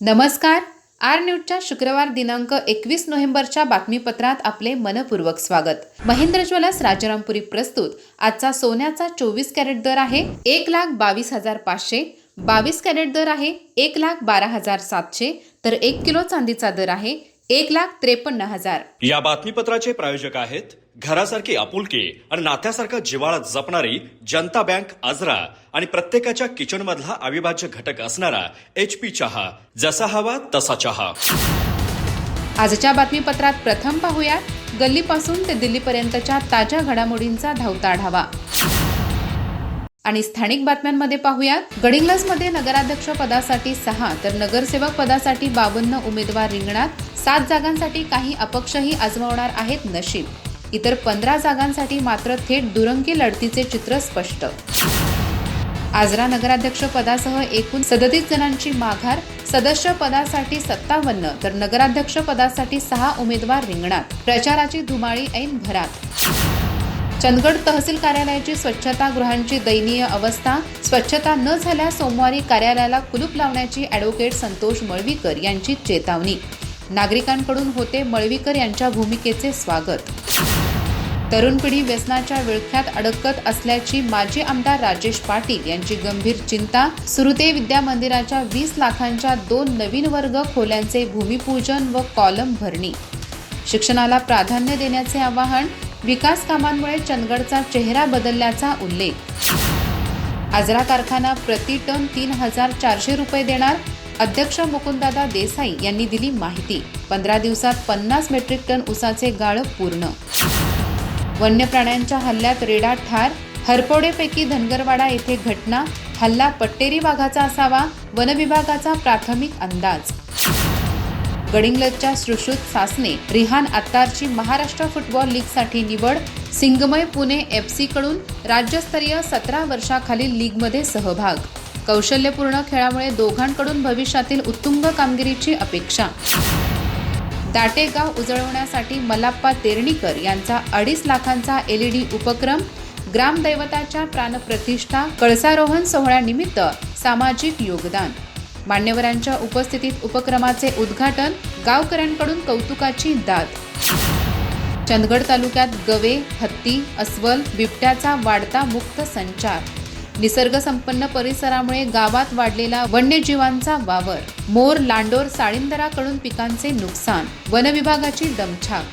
नमस्कार. आर न्यूजच्या शुक्रवार दिनांक एकवीस नोव्हेंबरच्या बातमीपत्रात आपले मनपूर्वक स्वागत. महेंद्र ज्वेलर्स राजारामपुरी प्रस्तुत. आजचा सोन्याचा चोवीस कॅरेट दर आहे एक लाख बावीस हजार पाचशे. बावीस कॅरेट दर आहे एक लाख बारा हजार सातशे. तर एक किलो चांदीचा दर आहे एक लाख त्रेपन्न हजार. या बातमीपत्राचे प्रायोजक आहेत घरासारखी आपुलकी आणि नात्यासारखा जिवाळा जपणारी जनता बँक आजरा आणि प्रत्येकाच्या किचन मधला अविभाज्य घटक असणारा एच पी चहा जसा हवा तसा चहा. आजच्या बातमीपत्रात प्रथम पाहूया गल्लीपासून ते दिल्लीपर्यंतच्या ताज्या घडामोडींचा धावता आढावा. आणि स्थानिक बातम्यांमध्ये पाहूयात गडिंग्लजमध्ये नगराध्यक्ष पदासाठी सहा तर नगरसेवक पदासाठी बावन्न उमेदवार रिंगणात सात जागांसाठी काही अपक्षही आजमावणार आहेत नशीब. इतर पंधरा जागांसाठी मात्र थेट दुरंगी लढतीचे चित्र स्पष्ट. आजरा नगराध्यक्ष पदासह एकूण सदतीस जणांची माघार सदस्य पदासाठी सत्तावन्न तर नगराध्यक्ष पदासाठी सहा उमेदवार रिंगणात. प्रचाराची धुमाळी ऐन भरात. चंदगड तहसील कार्यालयाची स्वच्छता गृहांची दयनीय अवस्था स्वच्छता न झाल्यास सोमवारी कार्यालयाला कुलूप लावण्याची अॅडव्होकेट संतोष मळवीकर यांची चेतावणी. नागरिकांकडून होते मळवीकर यांच्या भूमिकेचे स्वागत. तरुण पिढी व्यसनाच्या विळख्यात अडकत असल्याची माजी आमदार राजेश पाटील यांची गंभीर चिंता. सुरुते विद्या मंदिराच्या वीस लाखांच्या दोन नवीन वर्ग खोल्यांचे भूमिपूजन व कॉलम भरणी. शिक्षणाला प्राधान्य देण्याचे आवाहन विकास कामांमुळे चंदगडचा चेहरा बदलल्याचा उल्लेख. आजरा कारखाना प्रति टन तीन हजार चारशे रुपये देणार अध्यक्ष मुकुंददादा देसाई यांनी दिली माहिती. पंधरा दिवसात पन्नास मेट्रिक टन उसाचे गाळप पूर्ण वन्य प्राण्यांच्या हल्ल्यात रेडा ठार. हरपोडेपैकी धनगरवाडा येथे घटना. हल्ला पट्टेरी वाघाचा असावा. वनविभागाचा प्राथमिक अंदाज. गडिंग्लजच्या सुश्रुत सासने रिहान अत्तारची महाराष्ट्र फुटबॉल लीगसाठी निवड. सिंगमय पुणे एफ सीकडून राज्यस्तरीय सतरा वर्षाखालील लीगमध्ये सहभाग. कौशल्यपूर्ण खेळामुळे दोघांकडून भविष्यातील उत्तुंग कामगिरीची अपेक्षा. दाटेगाव उजळवण्यासाठी मलाप्पा तेरणीकर यांचा अडीच लाखांचा एल ई डी उपक्रम ग्रामदैवताच्या प्राणप्रतिष्ठा कळसारोहण सोहळ्यानिमित्त सामाजिक योगदान. मान्यवरांच्या उपस्थितीत उपक्रमाचे उद्घाटन गावकऱ्यांकडून कौतुकाची दाद. चंदगड तालुक्यात गवे हत्ती अस्वल बिबट्याचा वाढता मुक्त संचार. निसर्गसंपन्न परिसरामुळे गावात वाढलेला वन्यजीवांचा वावर. मोर लांडोर साळींदराकडून पिकांचे नुकसान. वनविभागाची दमछाक.